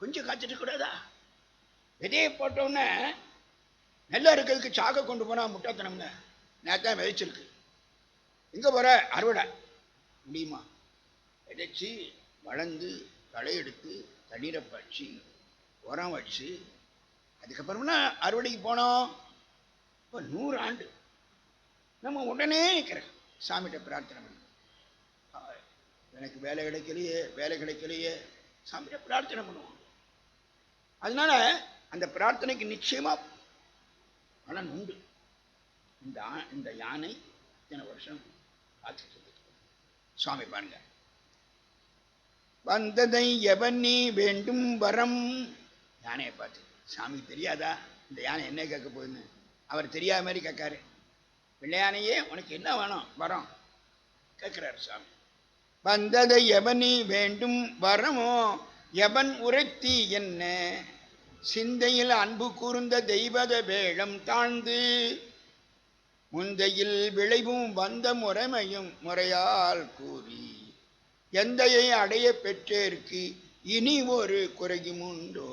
கொஞ்சம் காத்துட்டு கூடாதா விதையை போட்டோன்னே நெல்லை இருக்கிறதுக்கு சாக்கை கொண்டு போனால் முட்டாத்தனம்ங்க நேத்தான் விதைச்சிருக்கு. எங்கே போகிற அறுவடை. முடியுமா? விதைச்சி வளர்ந்து களை எடுத்து தண்ணீரை பறிச்சு உரம் வச்சு அதுக்கப்புறம்னா அறுவடைக்கு போனோம். இப்போ நூறு ஆண்டு. நம்ம உடனே நிற்கிறோம் சாமிகிட்ட பிரார்த்தனை பண்ணி. எனக்கு வேலை கிடைக்கலையே வேலை கிடைக்கலையே. சாமிகிட்ட பிரார்த்தனை பண்ணுவோம். அதனால அந்த பிரார்த்தனைக்கு நிச்சயமா பலன் உண்டு. இந்த இந்த யானை இத்தனை வருஷம் காத்துட்டு சுவாமி பாருங்க. வந்ததை எவன் நீ வேண்டும் வரம். யானையை பார்த்து சாமி தெரியாதா? இந்த யானை என்ன கேட்க போகுதுன்னு? அவர் தெரியாத மாதிரி கேட்காரு. பிள்ளையானையே உனக்கு என்ன வேணும்? வரம். கேட்குறாரு சாமி வந்ததை எவனி வேண்டும் வரமோ? எவன் உரைத்தி என்ன? சிந்தையில் அன்பு கூர்ந்த தெய்வத வேடம் தாழ்ந்து முந்தையில் விளைவும் வந்த முறைமையும் முறையால் கூறி எந்தையை அடைய பெற்றேற்கு இனி ஒரு குறையும் உண்டோ?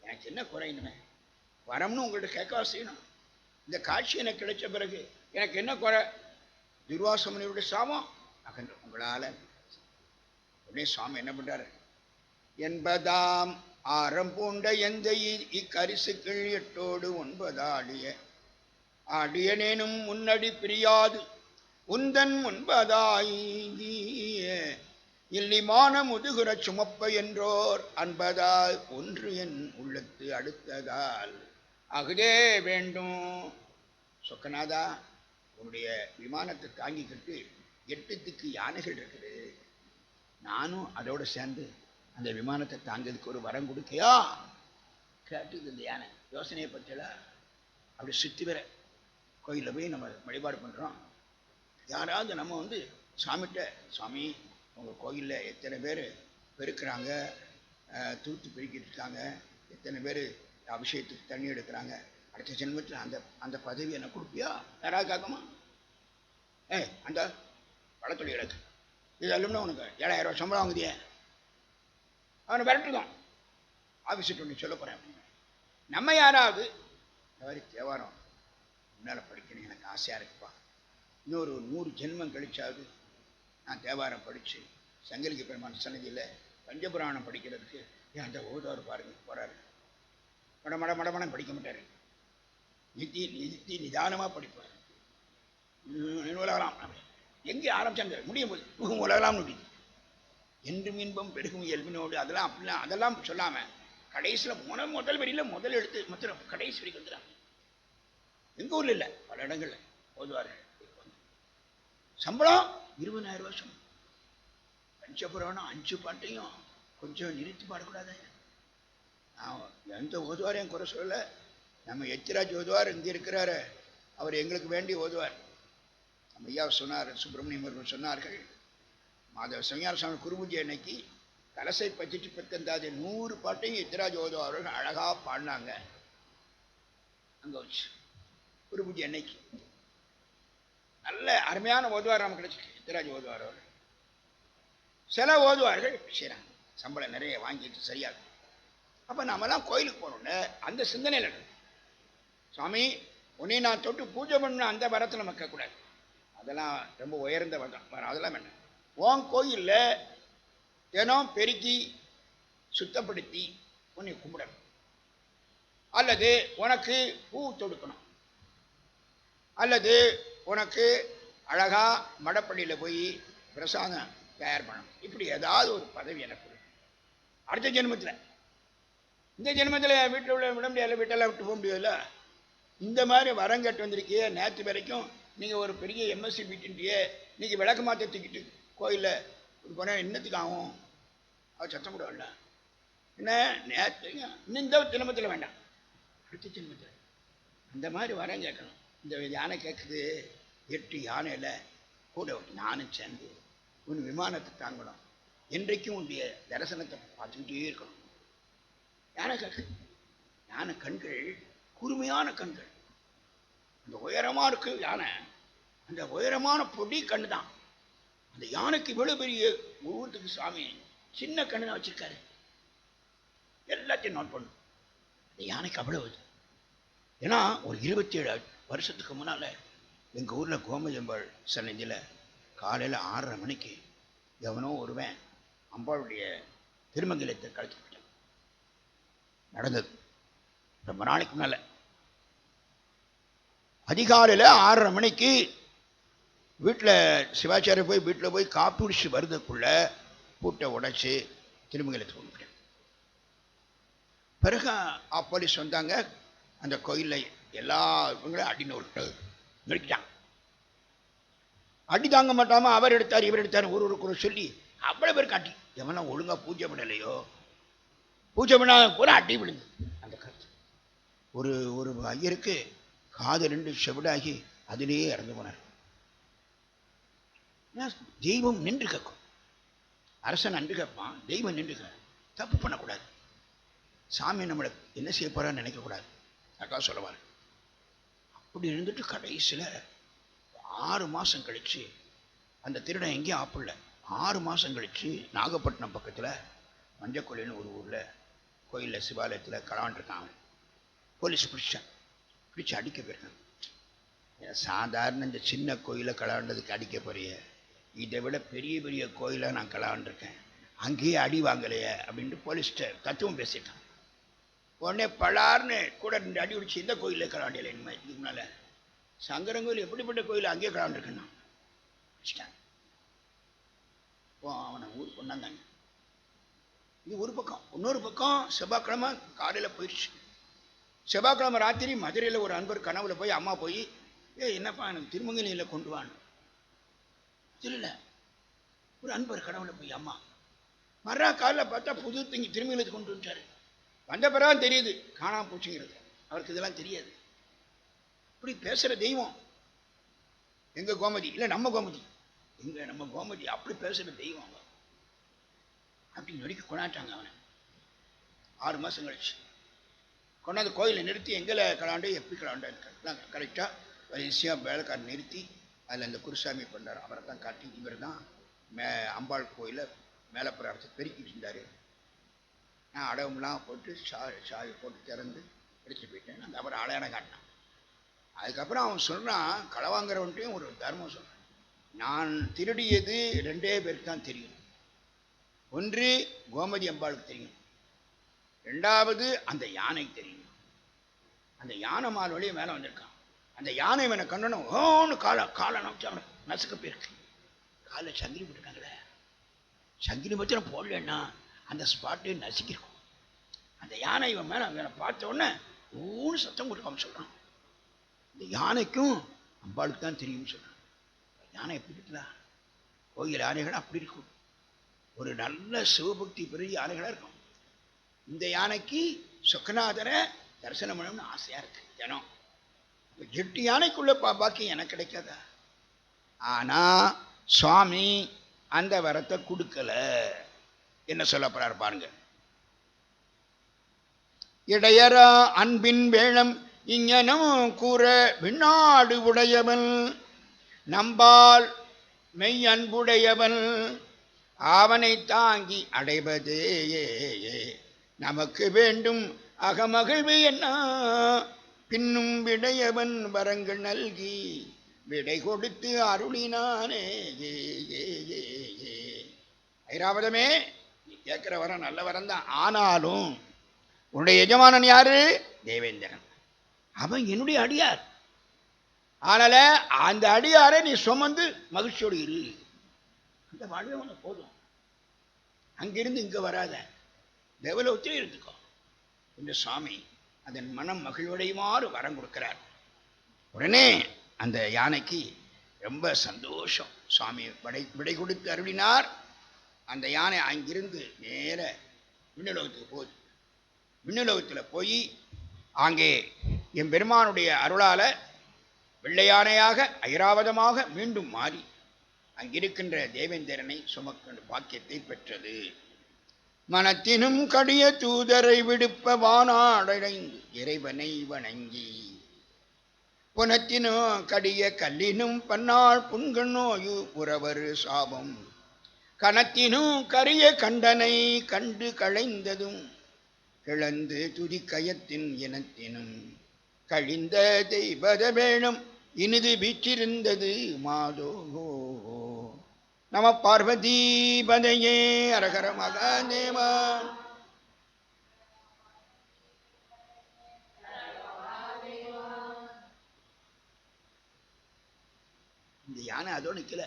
எனக்கு என்ன குறையினுமே வரம்னு உங்கள்கிட்ட கேட்க செய்யணும். இந்த காட்சி எனக்கு கிடைச்ச பிறகு எனக்கு என்ன குறை? துர்வாசமனியுடைய சாபம். அகன்று உங்களால் உடனே சுவாமி என்ன பண்ணுறாரு என்பதாம் ஆரம் பூண்ட எந்த இக்கரிசுக்கள் எட்டோடு ஒன்பதாடிய ஆடியனேனும் முன்னடி பிரியாது உந்தன் முன்பதாய் இல்லிமான முதுகுற சுமப்ப என்றோர் அன்பதால் ஒன்று என் உள்ளத்து அடுத்ததால் அகுதே வேண்டும். சொக்கநாதா உன்னுடைய விமானத்தை தாங்கிக்கிட்டு எட்டு திக்கு யானைகள் இருக்குது. நானும் அதோடு சேர்ந்து அந்த விமானத்தை தாங்கிறதுக்கு ஒரு வரம் கொடுக்கையா? கேட்டுது இந்த யானை. யோசனையை பற்றியலா அப்படி சுற்றி வர கோயிலில் போய் நம்ம வழிபாடு பண்ணுறோம் யாராவது நம்ம வந்து சாமிகிட்ட சாமி உங்கள் கோயிலில் எத்தனை பேர் பெருக்கிறாங்க? தூத்து பெருக்கிட்டு இருக்காங்க. எத்தனை பேர் அபிஷேகத்துக்கு தண்ணி எடுக்கிறாங்க? அடுத்த ஜென்மத்தில் அந்த அந்த பதவி எனக்கு கொடுப்பியா? யாராவது கேட்குமா? ஏ அந்த வளத்தொழி எனக்கு இது எல்லாமே உனக்கு ஏழாயிரம் ரூபா சம்பளம் வாங்குதியே. அவனை விரட்டுதான். ஆஃபீஸிட்டு ஒன்று சொல்ல போகிறேன் அப்படின்னு. நம்ம யாராவது இந்த மாதிரி தேவாரம் முன்னால் படிக்கணும் எனக்கு ஆசையாக இருக்குப்பா. இன்னொரு நூறு ஜென்மம் கழிச்சாவது நான் தேவாரம் படித்து சங்கலிக பெருமான் சன்னதியில் பஞ்சபுராணம் படிக்கிறதுக்கு ஏன் அந்த ஓதவர் பாருங்க போகிறாரு மட மட மடமடம் படிக்க மாட்டார். நித்தி நித்தி நிதானமாக படிப்பார். உம் உலகலாம் எங்கே ஆரம்பிச்சாங்க? முடியும் போது. உலகலாம் முடியுது என்றும் இன்பம் பெருகும் இயல்பினோடு. அதெல்லாம் அப்படிலாம் அதெல்லாம் சொல்லாமல் கடைசியில் முன முதல் வரியில் முதல் எடுத்து மொத்தம் கடைசி வரைக்கும் வந்துடுறாங்க எங்கள் ஊரில் இல்லை? பல இடங்களில். ஓதுவார்கள் சம்பளம் இருபதாயிரம் வருஷம் சம்பளம். பஞ்சபுராணம் அஞ்சு பாட்டையும் கொஞ்சம் நிறுத்தி பாடக்கூடாது. நான் எந்த ஓதுவாரையும் குறை சொல்லலை. நம்ம எச்சிராஜ் ஓதுவார் இங்கே இருக்கிறாரு. அவர் எங்களுக்கு வேண்டி ஓதுவார். ஐயா சொன்னார் சுப்பிரமணியம் அவர்கள் சொன்னார்கள் மாதவ சிவஞான சுவாமி குருபூஜை அன்னைக்கு கலசை பச்சிட்டு பத்தந்தாது நூறு பாட்டையும் எத்திராஜ் ஓதுவா அவர்கள் அழகாக பாடினாங்க. அங்கே வச்சு குருபூஜை அன்னைக்கு. நல்ல அருமையான ஓதுவார் நமக்கு கிடைச்சிருக்கு இத்திராஜ் ஓதுவார் அவர் சில ஓதுவார்கள் செய்கிறாங்க சம்பளம் நிறைய வாங்கிட்டு சரியாக அப்போ நாமெல்லாம் கோயிலுக்கு போகணும்ல அந்த சிந்தனையில் சுவாமி உன்னை நான் தொட்டு பூஜை பண்ண அந்த வரத்தில் நம்ம கேட்கக்கூடாது. அதெல்லாம் ரொம்ப உயர்ந்த வரம் அதெல்லாம் வேண்டாம். உன் கோயிலில் தினம் பெருக்கி சுத்தப்படுத்தி உன்னை கும்பிடணும். அல்லது உனக்கு பூ தொடுக்கணும். அல்லது உனக்கு அழகா மடப்பள்ளியில் போய் பிரசாதம் தயார் பண்ணணும். இப்படி ஏதாவது ஒரு பதவி எனக்கு அடுத்த ஜென்மத்தில். இந்த ஜென்மத்தில் வீட்டில் உள்ள விட முடியாது வீட்டெல்லாம் விட்டு போக முடியாதுல்ல? இந்த மாதிரி வரம் கட்டு வந்திருக்கியே நேற்று வரைக்கும் நீங்கள் ஒரு பெரிய எம்எஸ்சி வீட்டுன்றியே நீங்கள் விளக்கு மாற்ற தூக்கிட்டு கோயிலில் ஒரு போனால் என்னத்துக்கு ஆகும்? அவர் சத்தம் போடுவாள்ல என்ன? நேற்று இந்த ஜென்மத்தில் வேண்டாம். அடுத்த ஜென்மத்தில். அந்த மாதிரி வரம் கேட்கணும். இந்த யானை கேட்குது எட்டு யானையில் கூட நானும் சேர்ந்து உன் விமானத்தை தாங்கணும். என்றைக்கும் உன்னுடைய தரிசனத்தை பார்த்துக்கிட்டே இருக்கணும். யானை கேட்குது யானை கண்கள் கூர்மையான கண்கள். அந்த உயரமாக இருக்கு யானை. அந்த உயரமான பொடி கண்ணு தான் அந்த யானைக்கு இவ்வளோ பெரிய உருவத்துக்கு சாமி சின்ன கண்ணு தான் வச்சிருக்காரு. எல்லாத்தையும் நோட் பண்ணும் அந்த யானைக்கு அவ்வளவு இது. ஏன்னா ஒரு இருபத்தி ஏழு வருஷத்துக்கு முன்னால எங்க ஊர்ல கோமஜம்பாள் சன்னதியில் காலையில ஆறரை மணிக்கு எவனோ ஒருவன் அம்பாளுடைய திருமங்கலத்தை கழிச்சு போயிட்டான் நடந்தது. ரொம்ப நாளைக்கு மேல அதிகாலையில் ஆறரை மணிக்கு வீட்டில் சிவாச்சாரிய போய் வீட்டில் போய் காப்பி வருதுக்குள்ளே பூட்டை உடைச்சி திருமங்கலத்துக்கு கொண்டு பிறகு போலீஸ் வந்தாங்க. அந்த கோயிலில் எல்லா இவங்களையும் அடி நோட்டு அடி தாங்க மாட்டாமல் அவர் எடுத்தார் இவர் எடுத்தார் ஒரு ஒரு சொல்லி அவ்வளோ பேர் காட்டி. எவனா ஒழுங்கா பூஜை பண்ணலையோ? பூஜை பண்ணாத பூரா அடி விழுந்து. அந்த கருத்து ஒரு ஒரு ஐயருக்கு காது ரெண்டு செவிடாகி அதிலேயே இறந்து போனார். தெய்வம் நின்று கேட்கும். அரசன் நின்று கேட்பான் தெய்வம் நின்று கேட்கும் தப்பு பண்ணக்கூடாது. சாமி நம்மளை என்ன செய்ய போறான்னு நினைக்கக்கூடாது. அக்கா சொல்லுவார் அப்படி இருந்துட்டு கடைசியில் ஆறு மாதம் கழிச்சு அந்த திருடன் எங்கேயும் ஆப்பிடல. ஆறு மாதம் கழிச்சு நாகப்பட்டினம் பக்கத்தில் மஞ்சக்கொள்ளைன்னு ஒரு ஊரில் கோயிலில் சிவாலயத்தில் கலாண்டிருக்காங்க போலீஸ் பிடிச்சான். பிடிச்சி அடிக்க போயிருக்காங்க. சாதாரண இந்த சின்ன கோயிலை கலாண்டதுக்கு அடிக்க போறிய. இதை விட பெரிய பெரிய கோயிலை நான் கலாண்டிருக்கேன். அங்கேயே அடி வாங்கலையே அப்படின்ட்டு போலீஸ்ட தத்துவம் பேசிட்டான். உடனே பலார்னு கூட ரெண்டு அடி பிடிச்சி இந்த கோயிலில் கலாண்டியல இனிமே இதுக்கு முன்னால. சங்கரங்கோயில் எப்படிப்பட்ட கோயில் அங்கேயே கலாண்டிருக்கேன் நான் வச்சுட்டாங்க இப்போ அவனை ஊர் கொண்டாந்தாங்க. இது ஒரு பக்கம் இன்னொரு பக்கம் செவ்வாய்க்கிழமை காலையில் போயிடுச்சு. செவ்வாய்க்கிழமை ராத்திரி மதுரையில் ஒரு அன்பர் கனவுல போய் அம்மா போய் ஏ என்னப்பா எனக்கு திருமங்கலியில் கொண்டு வான்னு. தெரியல ஒரு அன்பர் கனவுல போய் அம்மா. மறுநாள் காலில் பார்த்தா புது திங்கி திருமங்கலத்துக்கு கொண்டு வந்துட்டாரு. வந்த பிறகு தெரியுது காணாமல் போச்சுங்கிறது. அவருக்கு இதெல்லாம் தெரியாது. இப்படி பேசுகிற தெய்வம். எங்க கோமதி? இல்லை நம்ம கோமதி. எங்க நம்ம கோமதி அப்படி பேசுகிற தெய்வம் அவன் அப்படி நொடிக்க கொண்டாட்டாங்க அவனை. ஆறு மாதம் கழிச்சு. கொண்டாந்து கோயிலை நிறுத்தி எங்களை கலாண்டு எப்படி கலாண்டு கரெக்டாக வரிசையாக வேலைக்காரர் நிறுத்தி அதில் அந்த குருசாமி பண்ணார் அவரை தான் காட்டி இவர் தான் மே அம்பாள் கோயிலை மேலப்புறத்தை பெருக்கிட்டு இருந்தார் நான் அடவம்லாம் போட்டு சா சாவி போட்டு திறந்து எடுத்து போயிட்டேன். அந்த அவரை அடையாளம் காட்டினான். அதுக்கப்புறம் அவன் சொல்கிறான் களவாங்கிறவன்ட்டையும் ஒரு தர்மம் சொல்கிறான் நான் திருடியது ரெண்டே பேருக்கு தான் தெரியும். ஒன்று கோமதி அம்பாளுக்கு தெரியும். ரெண்டாவது அந்த யானை தெரியும். அந்த யானை மாறு வழியே மேலே வந்திருக்கான். அந்த யானை இவனை கண்டனும் ஓன்னு காலை காலை நம்பிச்சு அவனை நசுக்க போயிருக்கு. காலை சங்கிலி போட்டுருக்காங்களே. சங்கிலி மட்டும் போடலன்னா அந்த ஸ்பாட்டே நசுக்கிருக்கும் அந்த யானை இவன் மேலே இவனை பார்த்த உடனே ஊன்னு சத்தம் கொடுக்காம சொல்கிறான் இந்த யானைக்கும் அம்பாளுக்கு தான் தெரியும்னு சொல்கிறான் யானை எப்படி இருக்குதா? கோயில் யானைகள் அப்படி இருக்கும். ஒரு நல்ல சிவபக்தி பெரிய யானைகளாக இருக்கும். இந்த யானைக்கு சொக்கநாதரை தரிசனம் பண்ணணும்னு ஆசையாக இருக்குது தினம் இப்ப எட்டு யானைக்குள்ளே பா பாக்கியம் எனக்கு கிடைக்காதா? ஆனால் சுவாமி அந்த வரத்தை கொடுக்கல. என்ன சொல்ல போறாரு பாருங்க. இடையரா அன்பின் வேளம் இங்கனும் கூற விண்ணாடு உடையவன். நம்பால் மெய் அன்புடையவன் அவனை தாங்கி அடைவதேயே. நமக்கு வேண்டும் அகமகிழ்வு என்ன? பின்னும் விடையவன் வரங்கள் நல்கி விடை கொடுத்து அருளினானே. ஐராவதமே நீ கேட்குற வரம் நல்ல வரம் தான். ஆனாலும் உன்னுடைய எஜமானன் யாரு? தேவேந்திரன். அவன் என்னுடைய அடியார். ஆனால அந்த அடியாரை நீ சுமந்து மகிழ்ச்சியோடு இரு. அந்த வாழ்வே உனக்கு போதும். அங்கிருந்து இங்கே வராத. தேவலோகத்திலே இருந்துக்கோ இந்த சுவாமி அதன் மனம் மகிழ்வடையுமாறு வரம் கொடுக்கிறார். உடனே அந்த யானைக்கு ரொம்ப சந்தோஷம். சுவாமி விடை விடை கொடுத்து அருளினார். அந்த யானை அங்கிருந்து நேர விண்ணுலகத்துக்கு போகுது. விண்ணுலகத்தில் போய் அங்கே என் பெருமானுடைய அருளால் வெள்ளையானையாக ஐராவதமாக மீண்டும் மாறி அங்கிருக்கின்ற தேவேந்திரனை சுமக்கின்ற பாக்கியத்தை பெற்றது. மனத்தினும் கடிய தூதரை விடுப்ப வானாடடைந்து இறைவனை வணங்கி. புனத்தினும் கடிய கல்லினும் பன்னாள் புண்கள் நோயு சாபம். கணத்தினும் கரிய கண்டனை கண்டு களைந்ததும் கிளந்து துதிக்கயத்தின் இனத்தினும். கழிந்த தெய்வத வேணும் இனிது வீற்றிருந்தது மாதோ நம பார்வதி பதையே அரகர மகாதேவா. இந்த யானை அதோட நிற்கல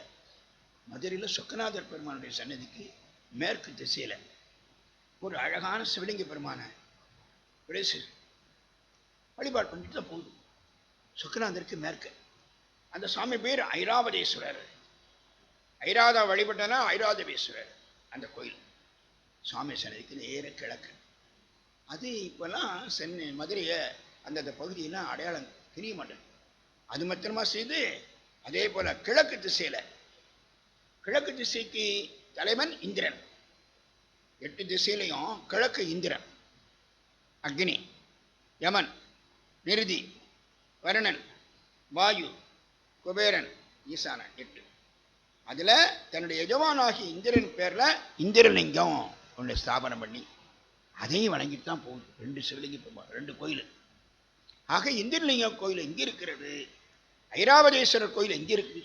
மதுரையில் சொக்கநாதர் பெருமானுடைய சன்னதிக்கு மேற்கு திசையில ஒரு அழகான சிவலிங்க பெருமானை. பிரேசு வழிபாடு பண்ணிட்டு தான் போகுது சொக்கநாதருக்கு மேற்கு. அந்த சாமி பேர் ஐராவதேஸ்வரர். ஐராதா வழிபட்டனா ஐராதவேஸ்வரர் அந்த கோயில். சுவாமி சன்னதிக்கு நேர கிழக்கு. அது இப்போல்லாம் சென்னை மதுரையை அந்தந்த பகுதியெல்லாம் அடையாளம் தெரிய மாட்டேன் அது மாத்திரமா செய்து அதே போல் கிழக்கு திசையில் கிழக்கு திசைக்கு தலைவன் இந்திரன். எட்டு திசையிலையும் கிழக்கு இந்திரன். அக்னி யமன் நிருதி வருணன் வாயு குபேரன் ஈசானன் எட்டு. அதில் தன்னுடைய எஜமானாகி இந்திரன் பேரில் இந்திரலிங்கம் ஒன்று ஸ்தாபனம் பண்ணி அதையும் வணங்கிட்டு தான் போகுது. ரெண்டு சிவலிங்க ரெண்டு கோயில். ஆக இந்திரலிங்கம் கோயில் எங்கே இருக்கிறது? ஐராவதேஸ்வரர் கோயில் எங்கே இருக்கு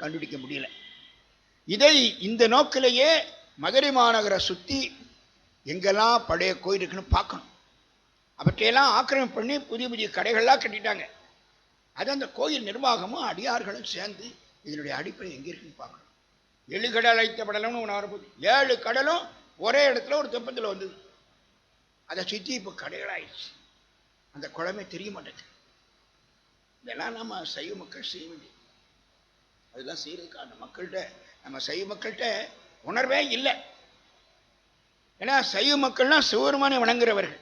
கண்டுபிடிக்க முடியல. இதை இந்த நோக்கிலேயே மதுரை மாநகரை சுற்றி எங்கெல்லாம் பழைய கோயில் இருக்குன்னு பார்க்கணும். அவற்றையெல்லாம் ஆக்கிரமிப்பு பண்ணி புதிய புதிய கடைகள்லாம் கட்டிட்டாங்க. அது அந்த கோயில் நிர்வாகமும் அடியார்களும் சேர்ந்து இதனுடைய அடிப்படை எங்கே இருக்குன்னு பார்க்கணும். ஏழு கடல் அழைத்த படலம்னு ஒன்று வரப்போகுது ஏழு கடலும் ஒரே இடத்துல ஒரு தெப்பத்தில் வந்தது. அதை சுற்றி இப்போ கடைகளாயிடுச்சு. அந்த குழம்பே தெரிய மாட்டேங்குது. இதெல்லாம் நம்ம சைவ மக்கள் செய்ய வேண்டியது. அதெல்லாம் செய்யறதுக்கான மக்கள்கிட்ட நம்ம சைவ மக்கள்கிட்ட உணர்வே இல்லை. ஏன்னா சைவ மக்கள்னா சிவருமானை வணங்குறவர்கள்.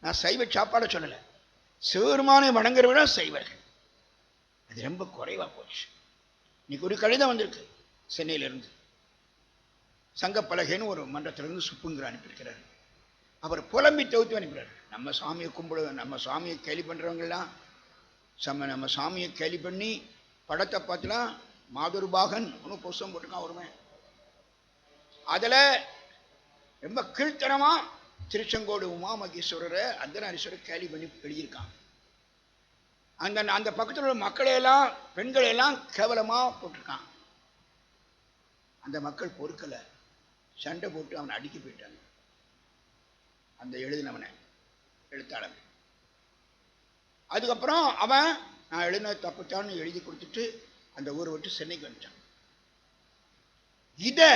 நான் சைவ சாப்பாடை சொல்லலை. சிவருமானை வணங்குறவர்கள் சைவர்கள். அது ரொம்ப குறைவா போச்சு. இன்னைக்கு ஒரு கடிதம் வந்திருக்கு சென்னையிலிருந்து. சங்கப்பலகைன்னு ஒரு மன்றத்திலிருந்து சுப்புங்கிற அனுப்பியிருக்கிறார். அவர் புலம்பி தொகுத்து அனுப்புகிறார் நம்ம சாமியை கும்பிடு நம்ம சாமியை கேலி பண்ணுறவங்கெல்லாம் சம நம்ம சாமியை கேலி பண்ணி படத்தை பார்த்துலாம் மாதுர்பாகன் ஒன்றும் புஸ்தம் போட்டிருக்கான் ஒருமே அதில் ரொம்ப கீழ்த்தனமா திருச்செங்கோடு உமா மகேஸ்வரரை அர்த்தநாரீஸ்வரர் கேலி பண்ணி எழுதியிருக்கான். அந்த அந்த பக்கத்தில் உள்ள மக்களையெல்லாம் பெண்களையெல்லாம் கேவலமாக போட்டிருக்கான். அந்த மக்கள் பொறுக்கலை. சண்டை போட்டு அவனை அடிக்க போயிட்டாங்க. அந்த எழுதினவனை எழுத்தாளன். அதுக்கப்புறம் அவன் நான் எழுதின தப்புத்தான்னு எழுதி கொடுத்துட்டு அந்த ஊரை விட்டு சென்னைக்கு வந்துட்டான். இதை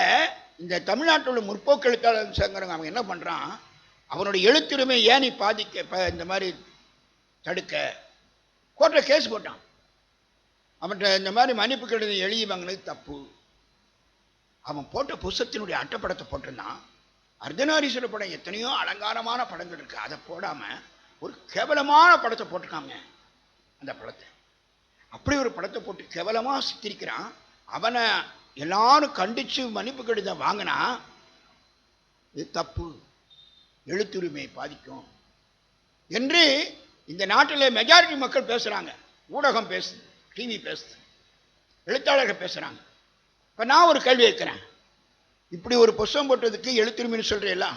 இந்த தமிழ்நாட்டில் உள்ள முற்போக்கு எழுத்தாளர் சங்கரங்க அவன் என்ன பண்ணுறான் அவனுடைய எழுத்துரிமை ஏன் நீ பாதிக்க ப- இந்த மாதிரி தடுக்க? கோர்ட்டில் கேஸ் போட்டான். அவன்கிட்ட இந்த மாதிரி மன்னிப்பு கடிதம் எழுதி வாங்கினது தப்பு. அவன் போட்ட புஸ்தத்தினுடைய அட்டப்படத்தை போட்டிருந்தான். அர்த்தநாரீஸ்வரர் படம் எத்தனையோ அலங்காரமான படங்கள் இருக்குது அதை போடாமல் ஒரு கேவலமான படத்தை போட்டிருக்காங்க அந்த படத்தை. அப்படி ஒரு படத்தை போட்டு கேவலமாக சித்தரிக்கிறான். அவனை எல்லாரும் கண்டித்து மன்னிப்பு கடிதம் வாங்கினா இது தப்பு. எழுத்துரிமையை பாதிக்கும். என்று இந்த நாட்டில் மெஜாரிட்டி மக்கள் பேசுகிறாங்க ஊடகம் பேசுது டிவி பேசுது எழுத்தாளர்கள் பேசுகிறாங்க இப்போ நான் ஒரு கேள்வி வைக்கிறேன் இப்படி ஒரு புஸ்தகம் போட்டதுக்கு எழுத்துரிமைன்னு சொல்றீங்களா?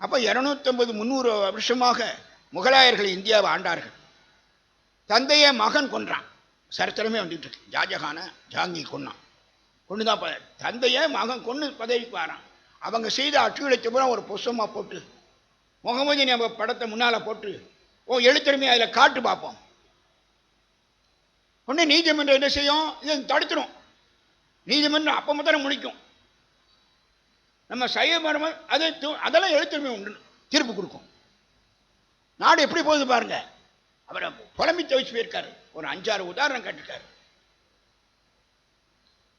அப்போ இரநூத்தம்பது முந்நூறு வருஷமாக முகலாயர்கள் இந்தியாவை ஆண்டார்கள். தந்தையை மகன் கொன்றான். சரித்திரமே வந்துட்டு இருக்கு. ஜாஜகானை ஜாங்கி கொன்னான். கொண்டு தான் தந்தையை மகன் கொண்டு பதவிக்கு வரான். அவங்க செய்த அட்டுகளை பூரா ஒரு புஸ்தமாக போட்டு முகமது நம்ம படத்தை முன்னால் போட்டு ஓ எழுத்துரிமை அதில் காட்டு பார்ப்போம். உடனே நீதிமன்றம் என்ன செய்யும்? இதை தடுத்துரும். நீதிமன்றம் அப்போ மாத்திரம் முடிக்கும். நம்ம சைவ அதை அதெல்லாம் எழுத்துரிமை உண்டு தீர்ப்பு கொடுக்கும். நாடு எப்படி போகுது பாருங்க. அவரை புலம்பி தவிச்சு போயிருக்காரு. ஒரு அஞ்சாறு உதாரணம் காட்டிருக்காரு.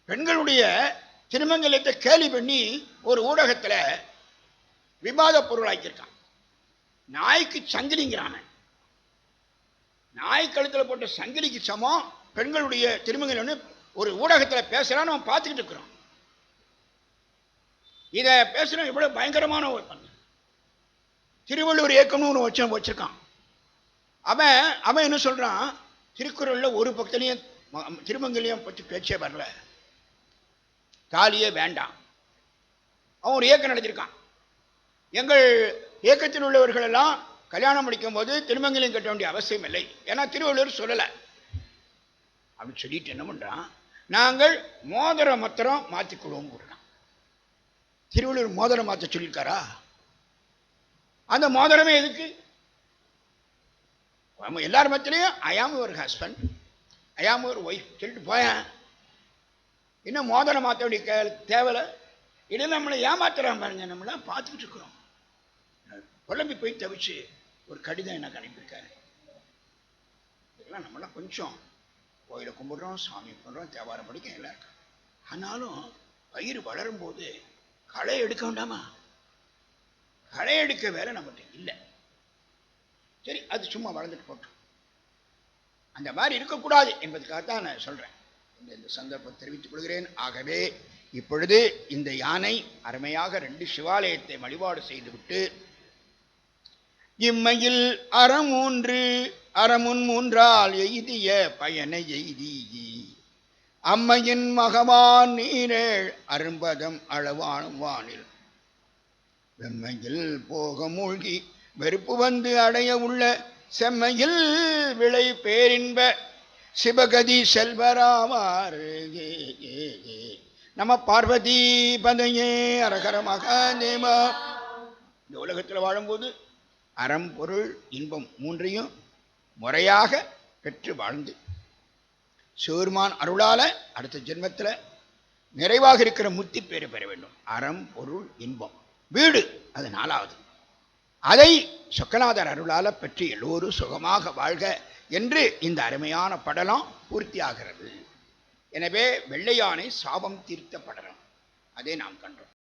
பெண்களுடைய திருமங்கலத்தை கேலி பண்ணி ஒரு ஊடகத்தில் விவாத பொருளாக்கியிருக்கான். நாய்க்கு சங்கிலிங்கிறான நாய் கழுத்தில் போட்ட சங்கிலிக்கு சமம் பெண்களுடைய திருமங்கலம்னு ஒரு ஊடகத்தில் பேசுறான்னு அவன் பார்த்துக்கிட்டு இருக்கிறோம். இதை பேசுகிறோம் இவ்வளோ பயங்கரமான ஒரு பண்ணு திருவள்ளுவர் இயக்கம்னு ஒன்று வச்சு வச்சிருக்கான். அவன் அவன் என்ன சொல்றான்? திருக்குறள்ல ஒரு பக்கத்துலேயும் திருமங்கலையும் திருமங்கலியம் பற்றி பேச்சே வரல. தாலியே வேண்டாம். அவன் ஒரு இயக்கம் நடத்திருக்கான். எங்கள் இயக்கத்தில் உள்ளவர்கள் எல்லாம் கல்யாணம் முடிக்கும் போது திருமங்கலம் கட்ட வேண்டிய அவசியம் இல்லை. ஏன்னா திருவள்ளுவர் சொல்லலை. அப்படின்னு சொல்லிட்டு என்ன பண்றான்? நாங்கள் மோதிர மத்திரம் மாற்றிக்கொள்வோம் கொடுறான் திருவள்ளுவர் மோதிரம் மாற்ற சொல்லியிருக்காரா? அந்த மோதிரமே எதுக்கு? நம்ம எல்லார் மத்திலையும் ஐயாம ஒரு ஹஸ்பண்ட் ஐயாம ஒரு ஒய்ஃப் சொல்லிட்டு போயேன். இன்னும் மோதிரம் மாற்ற வேண்டிய கே- இதை நம்மளை ஏமாத்துறான் பாருங்க. நம்மளாம் பார்த்துக்கிட்டு இருக்கிறோம். குழம்பி போய் தவிச்சு ஒரு கடிதம் எனக்கு அனுப்பியிருக்காரு. இதெல்லாம் நம்மளாம் கொஞ்சம் கோயிலை கும்பிடுறோம் சாமி கும்பிட்றோம் தேவாரம் படிக்க எல்லாம் இருக்கு ஆனாலும் பயிர் வளரும்போது களை எடுக்க வேண்டாமா? களை எடுக்க வேலை நம்மகிட்ட இல்லை. சரி அது சும்மா வளர்ந்துட்டு போட்டோம் அந்த மாதிரி இருக்கக்கூடாது என்பதுக்காக தான் நான் சொல்கிறேன் இந்த இந்த சந்தர்ப்பம் தெரிவித்துக் கொள்கிறேன். ஆகவே இப்பொழுது இந்த யானை அருமையாக ரெண்டு சிவாலயத்தை வழிபாடு செய்துவிட்டு இம்மையில் அறமூன்று அறமுன் மூன்றால் எய்திய பயனை எய்தி. அம்மையின் மகவான் நீரேழ் அரும்பதம் அளவானும் வானில். வெம்மையில் போக மூழ்கி வெறுப்பு வந்து அடைய உள்ள செம்மையில் விளை பேரின்ப சிவகதி செல்வராவார். நம்ம பார்வதி பதையே அரகர மகாதேவா. இந்த உலகத்தில் வாழும்போது அறம் பொருள் இன்பம் மூன்றையும் முறையாக பெற்று வாழ்ந்து சிவருமான் அருளால் அடுத்த ஜென்மத்தில் நிறைவாக இருக்கிற முத்தி பேரை பெற வேண்டும். அறம் பொருள் இன்பம். வீடு அது நாலாவது. அதை சொக்கநாதர் அருளால் பெற்று எல்லோரும் சுகமாக வாழ்க என்று இந்த அருமையான படலம் பூர்த்தியாகிறது. எனவே வெள்ளையானை சாபம் தீர்த்த படலம். அதை நாம் கண்டோம்.